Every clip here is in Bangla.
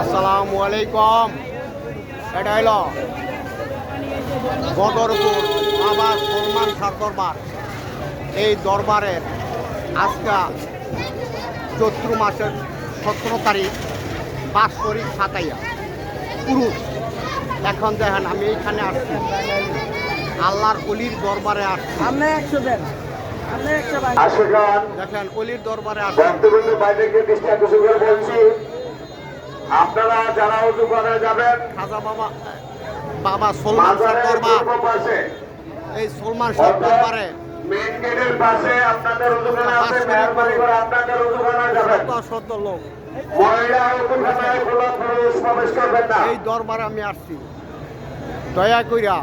আসসালামু আলাইকুম। এটা হলো বদরপুর বাবা সলমান শাহ দরবার। এই দরবারের আজকা চৈত্র মাসের সতেরো তারিখ তারিখ সাতাইয়া। পুরুষ, এখন দেখেন আমি এইখানে আসছি। আল্লাহর অলির দরবারে আসছি। একশো দেন দেখেন অলির দরবারে আসছি বক্তব্যের বাইরেকে দৃষ্টি আকর্ষণ করে বলছি আপনারা যারা উঁচু করে যাবেন খাজা বাবা বাবা সলমান শাহ দরবার। এই সলমান শাহ দরবারে। গেটের পাশে আপনাদের উঁচুখানা আছে মেহরবানি করে আপনাদের উঁচুখানা যাবেন। শত শত লোক। মহিলা উঁচুখানায় কোনো প্রবেশ করবেন না। এই দরবারে আমি আসছি। দয়া কইরা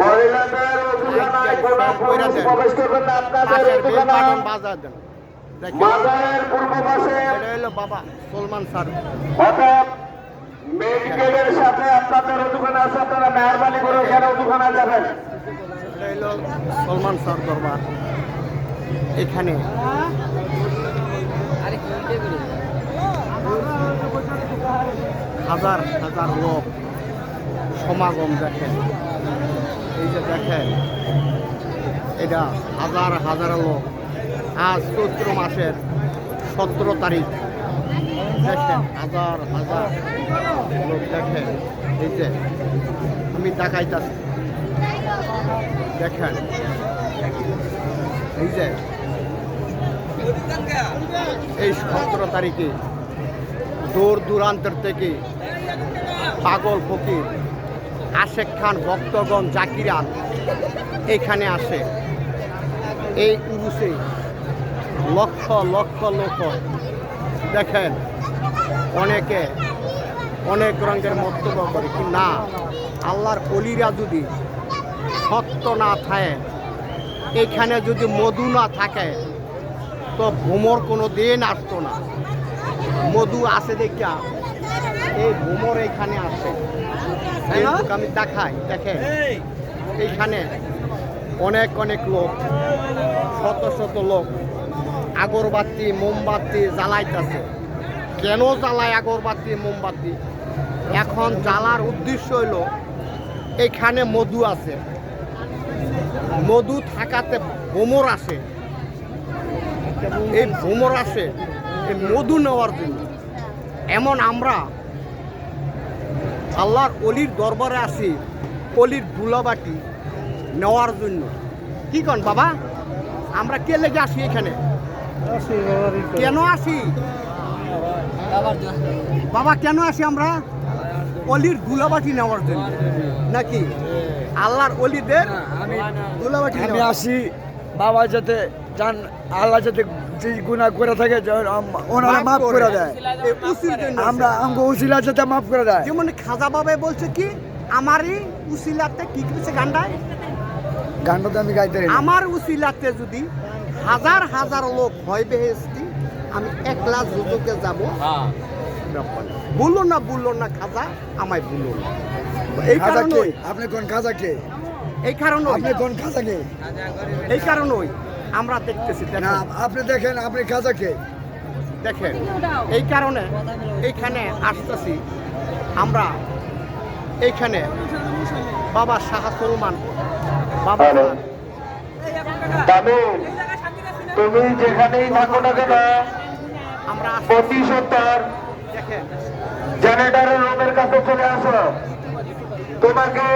মহিলাদের উঁচুখানায় কোনো পুরুষ প্রবেশ করবেন না আপনাদের পাশের বেল উঁচুখানা বাটন বাজা দেন। মাজারের পূর্ব পাশে এটা হলো বাবা সলমান স্যার। অর্থাৎ মেন সাথে আপনাদের আছে আপনারা মেহরবানি করে এখানে উঁচুখানা যাবেন। এটা হলো সলমান স্যার দরবার। এখানে। হাজার হাজার লোক। সমাগম দেখেন। এই যে দেখেন, এটা হাজার হাজার লোক আজ চৈত্র মাসের সতেরো তারিখ। দেখেন, হাজার হাজার লোক দেখেন। এই যে, আমি দেখাইতাছি। দেখেন, এই যে, এই সতেরো তারিখে দূর দূরান্তর থেকে পাগল ফকির আশেক খান, ভক্তগণ জাকিরান এখানে আসে। এই উরুসে লক্ষ লক্ষ লোক দেখেন, অনেকে অনেক রঙের মন্তব্য করে কি না, আল্লাহর অলিরা যদি সত্য না থাকে, এখানে যদি মধু না থাকে, তো ভ্রমর কোনো দিন আসতো না। মধু আছে দেখা এই ভ্রমর এখানে আসে আমি দেখাই দেখেন। এইখানে অনেক অনেক লোক শত শত লোক আগরবাতি মোমবাতি জ্বালাইতেছে। কেন জ্বালায় আগরবাতি মোমবাতি? এখন জ্বালার উদ্দেশ্য হইল এখানে মধু আছে। মধু থাকাতে ভ্রমর আসে। এই ভ্রমর আসে এই মধু নেওয়ার জন্য। এমন আমরা আল্লাহর অলির দরবারে আসি অলির দুলাবাটি নেওয়ার জন্য। কি কন বাবা? আমরা কে লেগে আসি এখানে? কেন আসি? বাবা কেন আসি আমরা? অলির দুলাবাটি নেওয়ার জন্য। নাকি? আল্লাহর অলিদের দুলাবাটি আমি আসি বাবা যাতে জান আল্লাহ যাতে যে গুণা করে থাকে ওনারা মাফ করে দেয়। আমরা আমগো উসিলা যাতে মাফ করে দেয়। যেমন খাজা বাবাই বলছে কি আমারই উসিলাতে কি করেছে গান্ডায়? গানটা তো আমি গাইতে। আমার উসিলাতে যদি হাজার হাজার লোক হয় বেহেস্তি আমি একলা যুজকে যাব। বলল না বলল না খাজা আমায় বলল না। এই কারণে আপনি কোন খাজা কে? এই কারণে আপনি কোন খাজা কে? এই কারণেই আমরা দেখতেছি না আপনি দেখেন আপনি খাজাকে দেখেন এই কারণে এইখানে আসতেছি আমরা। এইখানে বাবা শাহ সলমান বাবা তুমি যেখানেই থাকো না কেন আমরা প্রতি সত্তর জেনারেটরের রুমের কাছে চলে আসো। তোমাকে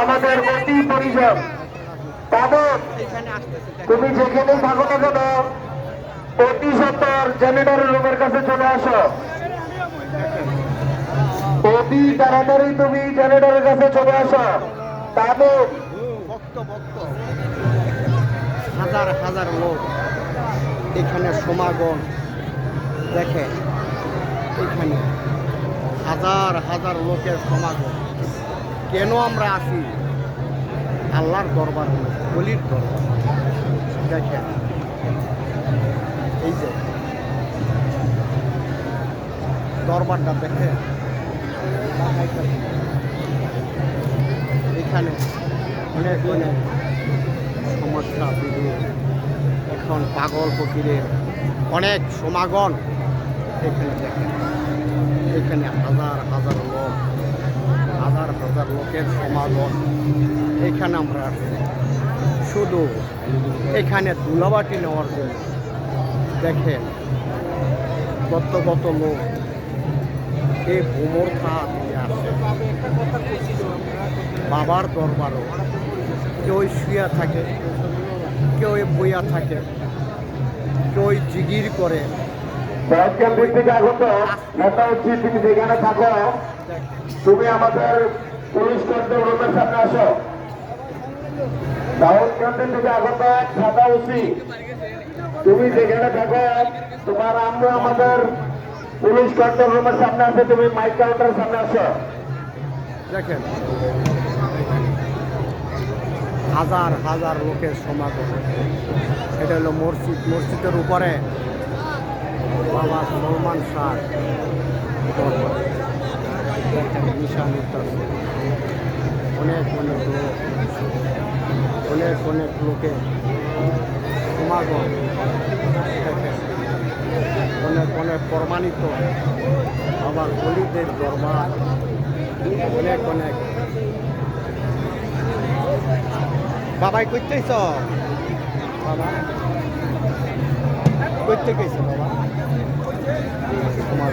আমাদের অতি পরিজন। তাদের। তুমি যেখানেই থাকো না কেন, অতি সত্তর জেনারেটরের রুমের কাছে চলে আসো। অতি তাড়াতাড়ি তুমি জেনারেটরের কাছে চলে আসো। তাদের হাজার হাজার লোক এখানে সমাগম, দেখে, এখানে হাজার হাজার লোকের সমাগম। কেন আমরা আসি? আল্লাহর দরবার বলির দরবার। দেখেন, এই যে দরবারটা দেখে এখানে অনেক অনেক সমস্যা বিদুর এখন পাগল ফকিরের অনেক সমাগম এখানে দেখেন। এখানে হাজার হাজার লোকের সমাগম। এখানে আমরা আসছি শুধু এখানে ধুলাবাটি নেওয়ার জন্য। দেখেন কত কত লোক এই ভ্রমর খা দিয়ে আসে। বাবার দরবারও কেউ শুয়ে থাকে কেউ বইয়া থাকে কেউ জিগির করে। ব্যাংকের আগত এটা হচ্ছে তুমি যেখানে থাকো তুমি আমাদের পুলিশ কন্ট্রোল রুমের সামনে আসো। দাউদ কেন্দ্র থেকে আগত সাদা উসি তুমি যেখানে থাকো, তোমার আমরা আমাদের পুলিশ কন্ট্রোল রুমের সামনে আছে তুমি মাইক কাউন্টারের সামনে আসো। দেখেন, হাজার হাজার লোকের সমাগম। এটা হলো মসজিদ, মসজিদের উপরে বাবা সলমান শাহ। দেখেন নিতেছে অনেক অনেক লোক অনেক অনেক লোকের সমাগম অনেক অনেক প্রমাণিত আবার গলিদের দরবার অনেক অনেক বাবাই করতেছ বাবা করতে গেছে বাবা তোমার